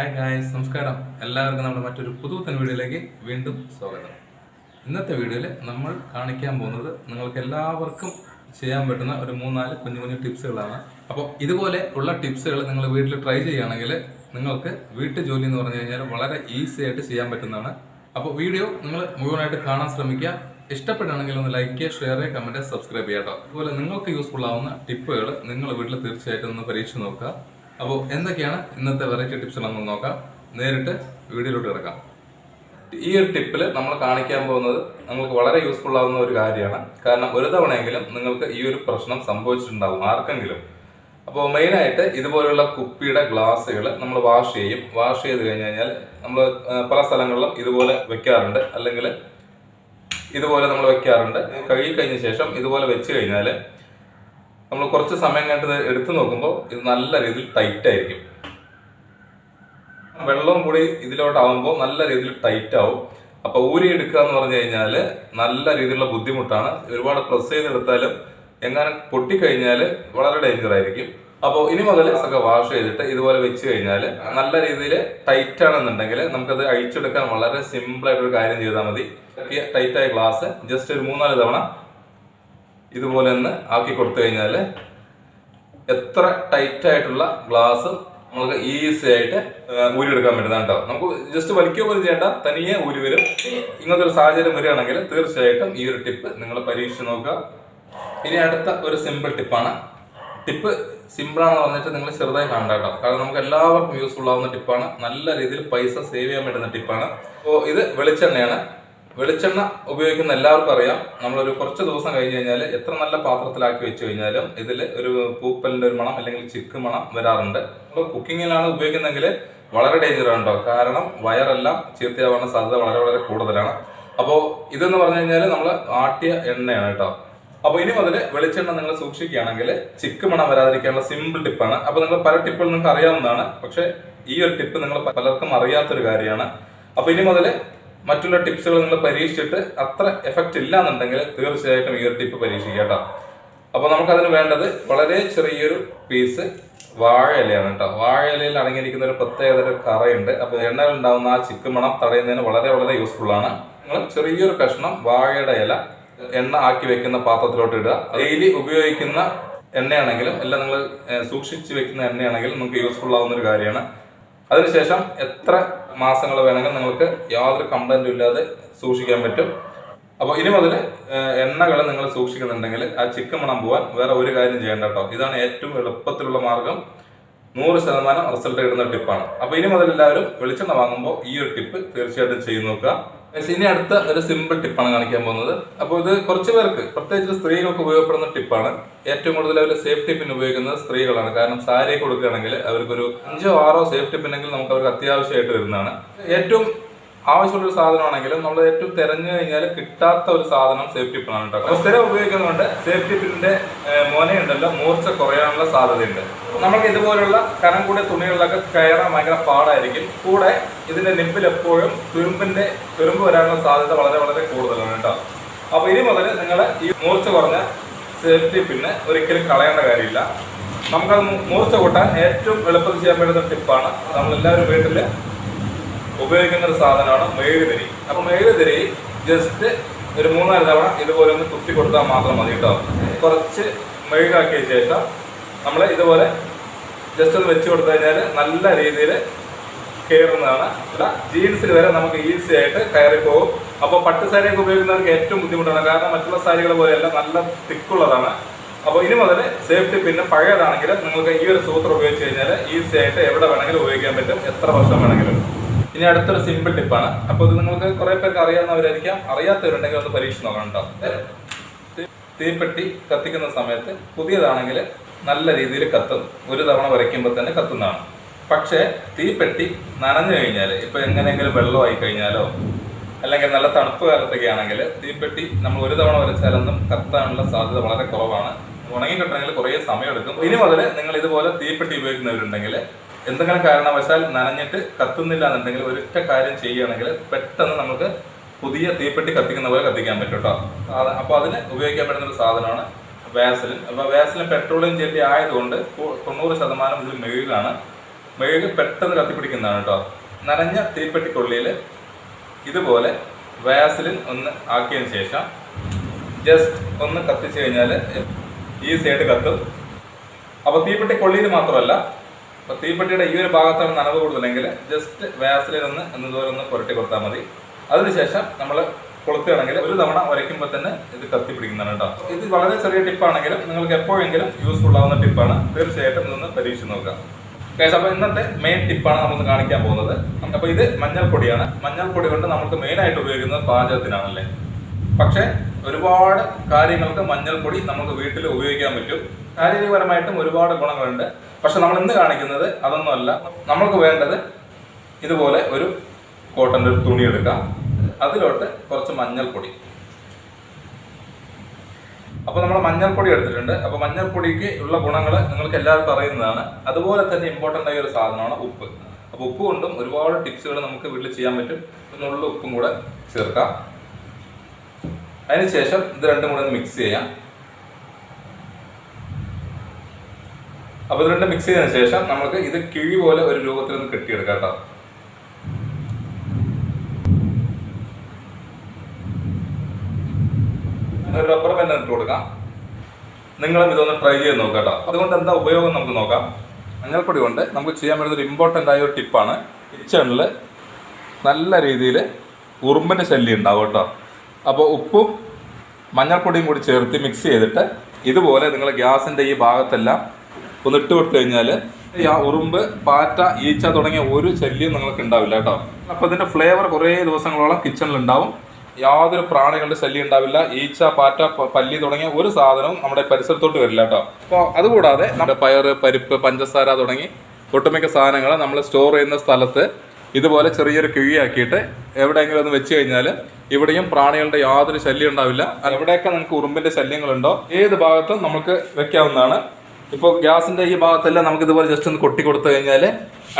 Hi guys നമസ്കാരം. എല്ലാവർക്കും നമ്മുടെ മറ്റൊരു പുതുപുത്തൻ വീഡിയോയിലേക്ക് വീണ്ടും സ്വാഗതം. ഇന്നത്തെ വീഡിയോയിൽ നമ്മൾ കാണിക്കാൻ പോകുന്നത് നിങ്ങൾക്ക് എല്ലാവർക്കും ചെയ്യാൻ പറ്റുന്ന ഒരു മൂന്നാൽ കുഞ്ഞു കുഞ്ഞു ടിപ്സുകളാണ്. അപ്പോൾ ഇതുപോലെ ഉള്ള ടിപ്സുകൾ നിങ്ങൾ വീട്ടിൽ ട്രൈ ചെയ്യുകയാണെങ്കിൽ നിങ്ങൾക്ക് വീട്ടു ജോലി എന്ന് പറഞ്ഞു കഴിഞ്ഞാൽ വളരെ ഈസി ആയിട്ട് ചെയ്യാൻ പറ്റുന്നതാണ്. അപ്പോൾ വീഡിയോ നിങ്ങൾ മുഴുവനായിട്ട് കാണാൻ ശ്രമിക്കുക. ഇഷ്ടപ്പെടുകയാണെങ്കിൽ ഒന്ന് ലൈക്ക് ചെയ്യുക ഷെയർ ചെയ്യുക കമന്റ് സബ്സ്ക്രൈബ് ചെയ്യാം കേട്ടോ. അതുപോലെ നിങ്ങൾക്ക് യൂസ്ഫുൾ ആവുന്ന ടിപ്പുകൾ നിങ്ങൾ വീട്ടിൽ തീർച്ചയായിട്ടും ഒന്ന് പരീക്ഷിച്ച് നോക്കുക. അപ്പോൾ എന്തൊക്കെയാണ് ഇന്നത്തെ വെറൈറ്റി ടിപ്സ് ടിപ്സുകളെന്ന് നോക്കാം. നേരിട്ട് വീഡിയോയിലോട്ട് കിടക്കാം. ഈ ഒരു ടിപ്പിൽ നമ്മൾ കാണിക്കാൻ പോകുന്നത് നിങ്ങൾക്ക് വളരെ യൂസ്ഫുൾ ആവുന്ന ഒരു കാര്യമാണ്. കാരണം ഒരു തവണയെങ്കിലും നിങ്ങൾക്ക് ഈ ഒരു പ്രശ്നം സംഭവിച്ചിട്ടുണ്ടാവും ആർക്കെങ്കിലും. അപ്പോൾ മെയിനായിട്ട് ഇതുപോലുള്ള കുപ്പിയുടെ ഗ്ലാസ്സുകൾ നമ്മൾ വാഷ് ചെയ്യും. വാഷ് ചെയ്ത് കഴിഞ്ഞ് കഴിഞ്ഞാൽ നമ്മൾ പല സ്ഥലങ്ങളിലും ഇതുപോലെ വെക്കാറുണ്ട്. അല്ലെങ്കിൽ ഇതുപോലെ നമ്മൾ വെക്കാറുണ്ട്. കഴുകി കഴിഞ്ഞ ശേഷം ഇതുപോലെ വെച്ച് കഴിഞ്ഞാൽ നമ്മൾ കുറച്ച് സമയം കണ്ടത് എടുത്തു നോക്കുമ്പോൾ ഇത് നല്ല രീതിയിൽ ടൈറ്റ് ആയിരിക്കും. വെള്ളവും കൂടി ഇതിലോട്ടാവുമ്പോൾ നല്ല രീതിയിൽ ടൈറ്റ് ആവും. അപ്പോൾ ഊരി എടുക്കുക എന്ന് പറഞ്ഞു കഴിഞ്ഞാൽ നല്ല രീതിയിലുള്ള ബുദ്ധിമുട്ടാണ്. ഒരുപാട് പ്രസ് ചെയ്തെടുത്താലും എങ്ങാനും പൊട്ടിക്കഴിഞ്ഞാൽ വളരെ ഡേഞ്ചർ ആയിരിക്കും. അപ്പോൾ ഇനി മുതൽ ഒക്കെ വാഷ് ചെയ്തിട്ട് ഇതുപോലെ വെച്ച് കഴിഞ്ഞാൽ നല്ല രീതിയിൽ ടൈറ്റ് ആണെന്നുണ്ടെങ്കിൽ നമുക്കത് അഴിച്ചെടുക്കാൻ വളരെ സിമ്പിൾ ആയിട്ടൊരു കാര്യം ചെയ്താൽ മതി. ടൈറ്റായ ഗ്ലാസ് ജസ്റ്റ് ഒരു മൂന്നാൽ തവണ ഇതുപോലെ ഒന്ന് ആക്കി കൊടുത്തു കഴിഞ്ഞാൽ എത്ര ടൈറ്റ് ആയിട്ടുള്ള ഗ്ലാസ് നമുക്ക് ഈസി ആയിട്ട് ഊരിയെടുക്കാൻ പറ്റുന്നതാണ് കേട്ടോ. നമുക്ക് ജസ്റ്റ് വലിക്കുക പോലും ചെയ്യേണ്ട. തനിയെ ഊരി വരും. ഇങ്ങനത്തെ ഒരു സാഹചര്യം വരികയാണെങ്കിൽ തീർച്ചയായിട്ടും ഈ ഒരു ടിപ്പ് നിങ്ങൾ പരീക്ഷിച്ച് നോക്കുക. ഇനി അടുത്ത ഒരു സിമ്പിൾ ടിപ്പാണ് ടിപ്പ് സിമ്പിൾ ആണെന്ന് പറഞ്ഞിട്ട് നിങ്ങൾ ചെറുതായി കാണണ്ട കേട്ടോ. കാരണം നമുക്ക് എല്ലാവർക്കും യൂസ്ഫുൾ ആവുന്ന ടിപ്പാണ് നല്ല രീതിയിൽ പൈസ സേവ് ചെയ്യാൻ പറ്റുന്ന ടിപ്പാണ് അപ്പോൾ ഇത് വെളിച്ചെണ്ണയാണ്. വെളിച്ചെണ്ണ ഉപയോഗിക്കുന്ന എല്ലാവർക്കും അറിയാം. നമ്മളൊരു കുറച്ച് ദിവസം കഴിഞ്ഞ് കഴിഞ്ഞാൽ എത്ര നല്ല പാത്രത്തിലാക്കി വെച്ച് കഴിഞ്ഞാലും ഇതിൽ ഒരു പൂപ്പലിന്റെ ഒരു മണം അല്ലെങ്കിൽ ചിക്ക് മണം വരാറുണ്ട്. അപ്പോൾ കുക്കിങ്ങിലാണ് ഉപയോഗിക്കുന്നതെങ്കിൽ വളരെ ഡേഞ്ചർ ആണ് കേട്ടോ കാരണം വയറെല്ലാം ചീത്തയാവാനുള്ള സാധ്യത വളരെ വളരെ കൂടുതലാണ്. അപ്പോൾ ഇതെന്ന് പറഞ്ഞു കഴിഞ്ഞാൽ നമ്മൾ ആട്ടിയ എണ്ണയാണ് കേട്ടോ അപ്പോൾ ഇനി മുതൽ വെളിച്ചെണ്ണ നിങ്ങൾ സൂക്ഷിക്കുകയാണെങ്കിൽ ചിക്ക് മണം വരാതിരിക്കാനുള്ള സിമ്പിൾ ടിപ്പാണ് അപ്പോൾ നിങ്ങൾ പല ടിപ്പുകൾ നിങ്ങൾക്ക് അറിയാവുന്നതാണ്. പക്ഷെ ഈ ഒരു ടിപ്പ് നിങ്ങൾ പലർക്കും അറിയാത്തൊരു കാര്യമാണ്. അപ്പോൾ ഇനി മുതൽ മറ്റുള്ള ടിപ്സുകൾ നിങ്ങൾ പരീക്ഷിച്ചിട്ട് അത്ര എഫക്റ്റ് ഇല്ല എന്നുണ്ടെങ്കിൽ തീർച്ചയായിട്ടും ഈ ഒരു ടിപ്പ് പരീക്ഷിക്കുക കേട്ടോ. അപ്പൊ നമുക്കതിന് വേണ്ടത് വളരെ ചെറിയൊരു പീസ് വാഴയിലയാണ് കേട്ടോ. വാഴ ഇലയിൽ അടങ്ങിയിരിക്കുന്ന ഒരു പ്രത്യേകത ഒരു കറയുണ്ട്. അപ്പൊ എണ്ണയിൽ ഉണ്ടാവുന്ന ആ ചിക്ക് മണം തടയുന്നതിന് വളരെ വളരെ യൂസ്ഫുൾ ആണ്. നിങ്ങൾ ചെറിയൊരു കഷ്ണം വാഴയുടെ ഇല എണ്ണ ആക്കി വെക്കുന്ന പാത്രത്തിലോട്ട് ഇടുക. ഡെയിലി ഉപയോഗിക്കുന്ന എണ്ണയാണെങ്കിലും എല്ലാം നിങ്ങൾ സൂക്ഷിച്ച് വെക്കുന്ന എണ്ണയാണെങ്കിലും നമുക്ക് യൂസ്ഫുൾ ആവുന്ന ഒരു കാര്യമാണ്. അതിനുശേഷം എത്ര മാസങ്ങൾ വേണമെങ്കിലും നിങ്ങൾക്ക് യാതൊരു കംപ്ലൈന്റും ഇല്ലാതെ സൂക്ഷിക്കാൻ പറ്റും. അപ്പോൾ ഇനി മുതൽ എണ്ണകൾ നിങ്ങൾ സൂക്ഷിക്കുന്നുണ്ടെങ്കിൽ ആ ചിക്കൻ മണം പോവാൻ വേറെ ഒരു കാര്യം ചെയ്യേണ്ട കേട്ടോ. ഇതാണ് ഏറ്റവും എളുപ്പത്തിലുള്ള മാർഗം. നൂറ് ശതമാനം റിസൾട്ട് കിട്ടുന്ന ടിപ്പാണ്. അപ്പോൾ ഇനി മുതൽ എല്ലാവരും വെളിച്ചെണ്ണ വാങ്ങുമ്പോൾ ഈ ഒരു ടിപ്പ് തീർച്ചയായിട്ടും ചെയ്തു നോക്കുക. ഇനി അടുത്ത ഒരു സിമ്പിൾ ടിപ്പാണ് കാണിക്കാൻ പോകുന്നത്. അപ്പോൾ ഇത് കുറച്ച് പേർക്ക് പ്രത്യേകിച്ച് സ്ത്രീകൾക്ക് ഉപയോഗപ്പെടുന്ന ടിപ്പാണ് ഏറ്റവും കൂടുതൽ അവർ സേഫ്റ്റി പിൻ ഉപയോഗിക്കുന്നത് സ്ത്രീകളാണ്. കാരണം സാരി കൊടുക്കുകയാണെങ്കിൽ അവർക്കൊരു അഞ്ചോ ആറോ സേഫ്റ്റി പിന്നെങ്കിൽ നമുക്ക് അവർക്ക് അത്യാവശ്യമായിട്ട് വരുന്നതാണ്. ഏറ്റവും ആവശ്യമുള്ള ഒരു സാധനമാണെങ്കിലും നമ്മൾ ഏറ്റവും തിരഞ്ഞു കഴിഞ്ഞാൽ കിട്ടാത്ത ഒരു സാധനം സേഫ്റ്റി പിന്നാണ് കേട്ടോ. സ്ഥിരം ഉപയോഗിക്കുന്നതുകൊണ്ട് സേഫ്റ്റി പിന്നിന്റെ മോനയുണ്ടല്ലോ മൂർച്ച കുറയാനുള്ള സാധ്യതയുണ്ട്. നമുക്ക് ഇതുപോലുള്ള കനം കൂടിയ തുണികളിലൊക്കെ കയറാൻ ഭയങ്കര പാടായിരിക്കും. കൂടെ ഇതിന്റെ നിപ്പിൽ എപ്പോഴും തുരുമ്പിന്റെ തുരുമ്പ് വരാനുള്ള സാധ്യത വളരെ വളരെ കൂടുതലാണ് കേട്ടോ. അപ്പോൾ ഇനി മുതൽ നിങ്ങൾ ഈ മൂർച്ച കുറഞ്ഞ സേഫ്റ്റി പിന്നെ ഒരിക്കലും കളയേണ്ട കാര്യമില്ല. നമുക്കത് മൂർച്ച കൂട്ടാൻ ഏറ്റവും എളുപ്പത്തിൽ ചെയ്യാൻ പറ്റുന്ന ടിപ്പാണ് നമ്മളെല്ലാവരും വീട്ടിൽ ഉപയോഗിക്കുന്ന ഒരു സാധനമാണ് മെഴുകുതിരി അപ്പോൾ മെഴുകുതിരി ജസ്റ്റ് ഒരു മൂന്നാൽ തവണ ഇതുപോലെ ഒന്ന് കുത്തി കൊടുത്താൽ മാത്രം മതി കേട്ടോ കുറച്ച് മെഴുകാക്കിയ ശേഷം നമ്മൾ ഇതുപോലെ ജസ്റ്റ് ഒന്ന് വെച്ച് കൊടുത്തു കഴിഞ്ഞാൽ നല്ല രീതിയിൽ കയറുന്നതാണ് അല്ല ജീൻസിൽ വരെ നമുക്ക് ഈസി ആയിട്ട് കയറിപ്പോകും പോകും അപ്പോൾ പട്ട് സാരിയൊക്കെ ഉപയോഗിക്കുന്നവർക്ക് ഏറ്റവും ബുദ്ധിമുട്ടാണ്. കാരണം മറ്റുള്ള സാരികൾ പോലെയല്ല നല്ല തിക്കുള്ളതാണ്. അപ്പോൾ ഇനി മുതൽ സേഫ്റ്റി പിന്നെ പഴയതാണെങ്കിൽ നിങ്ങൾക്ക് ഈ ഒരു സൂത്രം ഉപയോഗിച്ച് കഴിഞ്ഞാൽ ഈസി ആയിട്ട് എവിടെ വേണമെങ്കിലും ഉപയോഗിക്കാൻ പറ്റും. എത്ര വർഷം വേണമെങ്കിലും. ഇനി അടുത്തൊരു സിമ്പിൾ ടിപ്പാണ് അപ്പോൾ ഇത് നിങ്ങൾക്ക് കുറേ പേർക്ക് അറിയാവുന്നവരായിരിക്കാം. അറിയാത്തവരുണ്ടെങ്കിൽ ഒന്ന് പരീക്ഷിച്ച് നോക്കണം കേട്ടോ തീപ്പെട്ടി കത്തിക്കുന്ന സമയത്ത് പുതിയതാണെങ്കിൽ നല്ല രീതിയിൽ കത്തും. ഒരു തവണ വരയ്ക്കുമ്പോൾ തന്നെ കത്തുന്നതാണ്. പക്ഷേ തീപ്പെട്ടി നനഞ്ഞു കഴിഞ്ഞാൽ ഇപ്പൊ എങ്ങനെയെങ്കിലും വെള്ളമായി കഴിഞ്ഞാലോ അല്ലെങ്കിൽ നല്ല തണുപ്പ് കാലത്തൊക്കെ ആണെങ്കിൽ തീപ്പെട്ടി നമ്മൾ ഒരു തവണ വരച്ചാലൊന്നും കത്താനുള്ള സാധ്യത വളരെ കുറവാണ്. ഉണങ്ങി കിട്ടണമെങ്കിൽ കുറേ സമയമെടുക്കും ഇനി മുതൽ നിങ്ങൾ ഇതുപോലെ തീപ്പെട്ടി ഉപയോഗിക്കുന്നവരുണ്ടെങ്കിൽ എന്തെങ്കിലും കാരണവശാൽ നനഞ്ഞിട്ട് കത്തുന്നില്ല എന്നുണ്ടെങ്കിൽ ഒരൊറ്റ കാര്യം ചെയ്യുകയാണെങ്കിൽ പെട്ടെന്ന് നമുക്ക് പുതിയ തീപ്പെട്ടി കത്തിക്കുന്ന പോലെ കത്തിക്കാൻ പറ്റും കേട്ടോ. അപ്പോൾ അതിന് ഉപയോഗിക്കാൻ പറ്റുന്ന ഒരു സാധനമാണ് വാസലിൻ. അപ്പോൾ വാസലിൻ പെട്രോളിയം ജെല്ലി ആയതുകൊണ്ട് തൊണ്ണൂറ് ശതമാനം ഇതിൽ മെഴുകാണ്. മെഴുക് പെട്ടെന്ന് കത്തിപ്പിടിക്കുന്നതാണ് കേട്ടോ. നനഞ്ഞ തീപ്പെട്ടിക്കൊള്ളിയിൽ ഇതുപോലെ വാസലിൻ ഒന്ന് ആക്കിയതിന് ശേഷം ജസ്റ്റ് ഒന്ന് കത്തിച്ചു കഴിഞ്ഞാൽ ഈസിയായിട്ട് കത്തും. അപ്പോൾ തീപ്പെട്ടി കൊള്ളിയിൽ മാത്രമല്ല അപ്പോൾ തീപ്പെട്ടിയുടെ ഈ ഒരു ഭാഗത്താണ് നനവ് കൂടുതലെങ്കിൽ ജസ്റ്റ് വാസലിൻ ഒന്ന് എന്നതുപോലെ ഒന്ന് പുരട്ടി കൊടുത്താൽ മതി. അതിനുശേഷം നമ്മൾ കൊളുത്തുകയാണെങ്കിൽ ഒരു തവണ ഉരയ്ക്കുമ്പോൾ തന്നെ ഇത് കത്തി കേട്ടോ. ഇത് വളരെ ചെറിയ ടിപ്പാണെങ്കിലും നിങ്ങൾക്ക് എപ്പോഴെങ്കിലും യൂസ്ഫുൾ ആവുന്ന ടിപ്പാണ് തീർച്ചയായിട്ടും ഇതൊന്ന് പരീക്ഷിച്ച് നോക്കാം. കേസ് അപ്പോൾ ഇന്നത്തെ മെയിൻ ടിപ്പാണ് നമ്മൾ കാണിക്കാൻ പോകുന്നത്. അപ്പോൾ ഇത് മഞ്ഞൾപ്പൊടിയാണ്. മഞ്ഞൾപ്പൊടി കൊണ്ട് നമുക്ക് മെയിനായിട്ട് ഉപയോഗിക്കുന്നത് പാചകത്തിനാണല്ലേ? പക്ഷേ ഒരുപാട് കാര്യങ്ങൾക്ക് മഞ്ഞൾപ്പൊടി നമുക്ക് വീട്ടിൽ ഉപയോഗിക്കാൻ പറ്റും. ശാരീരികപരമായിട്ടും ഒരുപാട് ഗുണങ്ങളുണ്ട്. പക്ഷെ നമ്മൾ ഇന്ന് കാണിക്കുന്നത് അതൊന്നുമല്ല. നമ്മൾക്ക് വേണ്ടത് ഇതുപോലെ ഒരു കോട്ടന്റെ ഒരു തുണി എടുക്കാം. അതിലോട്ട് കുറച്ച് മഞ്ഞൾപ്പൊടി. അപ്പോൾ നമ്മൾ മഞ്ഞൾപ്പൊടി എടുത്തിട്ടുണ്ട്. അപ്പോൾ മഞ്ഞൾപ്പൊടിക്ക് ഉള്ള ഗുണങ്ങൾ നിങ്ങൾക്ക് എല്ലാവർക്കും അറിയുന്നതാണ്. അതുപോലെ തന്നെ ഇമ്പോർട്ടന്റ് ആയ ഒരു സാധനമാണ് ഉപ്പ്. അപ്പോൾ ഉപ്പ് കൊണ്ടും ഒരുപാട് ടിപ്സുകൾ നമുക്ക് വീട്ടിൽ ചെയ്യാൻ പറ്റും. ഇതിനുള്ള ഉപ്പും കൂടെ ചേർക്കാം. അതിനുശേഷം ഇത് രണ്ടും കൂടെ ഒന്ന് മിക്സ് ചെയ്യാം. അപ്പോൾ ഇത് രണ്ടും മിക്സ് ചെയ്തതിന് ശേഷം നമുക്ക് ഇത് കിഴി പോലെ ഒരു രൂപത്തിൽ ഒന്ന് കെട്ടിയെടുക്കാം കേട്ടോ. ഒരു റബ്ബർ ബാൻഡ് ഇട്ട് കൊടുക്കാം. നിങ്ങളും ഇതൊന്ന് ട്രൈ ചെയ്ത് നോക്കാം കേട്ടോ. അതുകൊണ്ട് എന്താ ഉപയോഗം നമുക്ക് നോക്കാം. മഞ്ഞൾപ്പൊടി കൊണ്ട് നമുക്ക് ചെയ്യാൻ പറ്റുന്ന ഒരു ഇമ്പോർട്ടന്റ് ആയ ഒരു ടിപ്പാണ് കിച്ചണിൽ നല്ല രീതിയിൽ ഉറുമ്പിന്റെ ശല്യം ഉണ്ടാവും കേട്ടോ. അപ്പോൾ ഉപ്പും മഞ്ഞൾപ്പൊടിയും കൂടി ചേർത്ത് മിക്സ് ചെയ്തിട്ട് ഇതുപോലെ നിങ്ങൾ ഗ്യാസിന്റെ ഈ ഭാഗത്തെല്ലാം ഒന്ന് ഇട്ട് കൊടുത്തു കഴിഞ്ഞാൽ ഈ ആ ഉറുമ്പ് പാറ്റ ഈച്ച തുടങ്ങിയ ഒരു ശല്യം നിങ്ങൾക്ക് ഉണ്ടാവില്ല കേട്ടോ. അപ്പോൾ ഇതിന്റെ ഫ്ലേവർ കുറേ ദിവസങ്ങളോളം കിച്ചണിൽ ഉണ്ടാവും. യാതൊരു പ്രാണികളുടെ ശല്യം ഉണ്ടാവില്ല. ഈച്ച പാറ്റ പല്ലി തുടങ്ങിയ ഒരു സാധനവും നമ്മുടെ പരിസരത്തോട്ട് വരില്ല കേട്ടോ. അപ്പോൾ അതുകൂടാതെ നമ്മുടെ പയർ പരിപ്പ് പഞ്ചസാര തുടങ്ങി ഒട്ടുമിക്ക സാധനങ്ങൾ നമ്മൾ സ്റ്റോർ ചെയ്യുന്ന സ്ഥലത്ത് ഇതുപോലെ ചെറിയൊരു കിഴിയാക്കിയിട്ട് എവിടെയെങ്കിലും ഒന്ന് വെച്ച് കഴിഞ്ഞാൽ ഇവിടെയും പ്രാണികളുടെ യാതൊരു ശല്യം ഉണ്ടാവില്ല. എവിടെയൊക്കെ നിങ്ങൾക്ക് ഉറുമ്പിന്റെ ശല്യങ്ങളുണ്ടോ? ഏത് ഭാഗത്തും നമുക്ക് വെക്കാവുന്നതാണ്. ഇപ്പോൾ ഗ്യാസിന്റെ ഈ ഭാഗത്തെല്ലാം നമുക്ക് ഇതുപോലെ ജസ്റ്റ് ഒന്ന് കൊട്ടി കൊടുത്തു കഴിഞ്ഞാൽ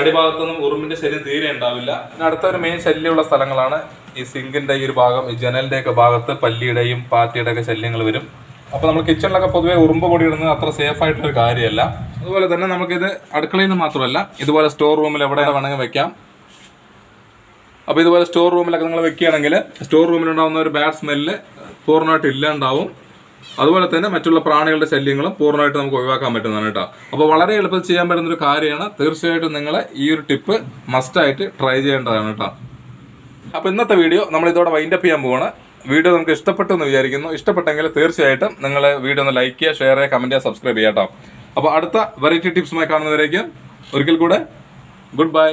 അടിഭാഗത്തൊന്നും ഉറുമ്പിന്റെ ശല്യം തീരെ ഉണ്ടാവില്ല. പിന്നെ അടുത്തൊരു മെയിൻ ശല്യമുള്ള സ്ഥലങ്ങളാണ് ഈ സിങ്കിന്റെ ഈ ഒരു ഭാഗം. ഈ ജനലിന്റെ ഒക്കെ ഭാഗത്ത് പല്ലിയുടെയും പാറ്റയുടെ ഒക്കെ ശല്യങ്ങൾ വരും. അപ്പോൾ നമ്മൾ കിച്ചണിലൊക്കെ പൊതുവേ ഉറുമ്പ് പൊടി ഇടുന്നത് അത്ര സേഫ് ആയിട്ടുള്ള കാര്യമല്ല. അതുപോലെ തന്നെ നമുക്കിത് അടുക്കളയിൽ നിന്ന് മാത്രമല്ല ഇതുപോലെ സ്റ്റോർ റൂമിൽ എവിടെ വേണമെങ്കിൽ വെക്കാം. അപ്പോൾ ഇതുപോലെ സ്റ്റോർ റൂമിലൊക്കെ നിങ്ങൾ വെക്കുകയാണെങ്കിൽ സ്റ്റോർ റൂമിലുണ്ടാകുന്ന ഒരു ബാഡ് സ്മെല്ല് പൂർണമായിട്ട് ഇല്ലാണ്ടാവും. അതുപോലെ തന്നെ മറ്റുള്ള പ്രാണികളുടെ ശല്യങ്ങളും പൂർണമായിട്ട് നമുക്ക് ഒഴിവാക്കാൻ പറ്റുന്നതാണ് കേട്ടോ. അപ്പോൾ വളരെ എളുപ്പത്തിൽ ചെയ്യാൻ പറ്റുന്ന ഒരു കാര്യമാണ്. തീർച്ചയായിട്ടും നിങ്ങൾ ഈ ഒരു ടിപ്പ് മസ്റ്റായിട്ട് ട്രൈ ചെയ്യേണ്ടതാണ് കേട്ടോ. അപ്പോൾ ഇന്നത്തെ വീഡിയോ നമ്മൾ ഇതോടെ വൈൻഡപ്പ് ചെയ്യാൻ പോവാണ്. വീഡിയോ നമുക്ക് ഇഷ്ടപ്പെട്ടു എന്ന് വിചാരിക്കുന്നു. ഇഷ്ടപ്പെട്ടെങ്കിൽ തീർച്ചയായിട്ടും നിങ്ങൾ വീഡിയോ ഒന്ന് ലൈക്ക് ചെയ്യുക ഷെയർ ചെയ്യുക കമന്റ് ചെയ്യുക സബ്സ്ക്രൈബ് ചെയ്യാം കേട്ടോ. അപ്പോൾ അടുത്ത വെറൈറ്റി ടിപ്സുമായി കാണുന്നവരേക്കും ഒരിക്കൽ കൂടെ ഗുഡ് ബൈ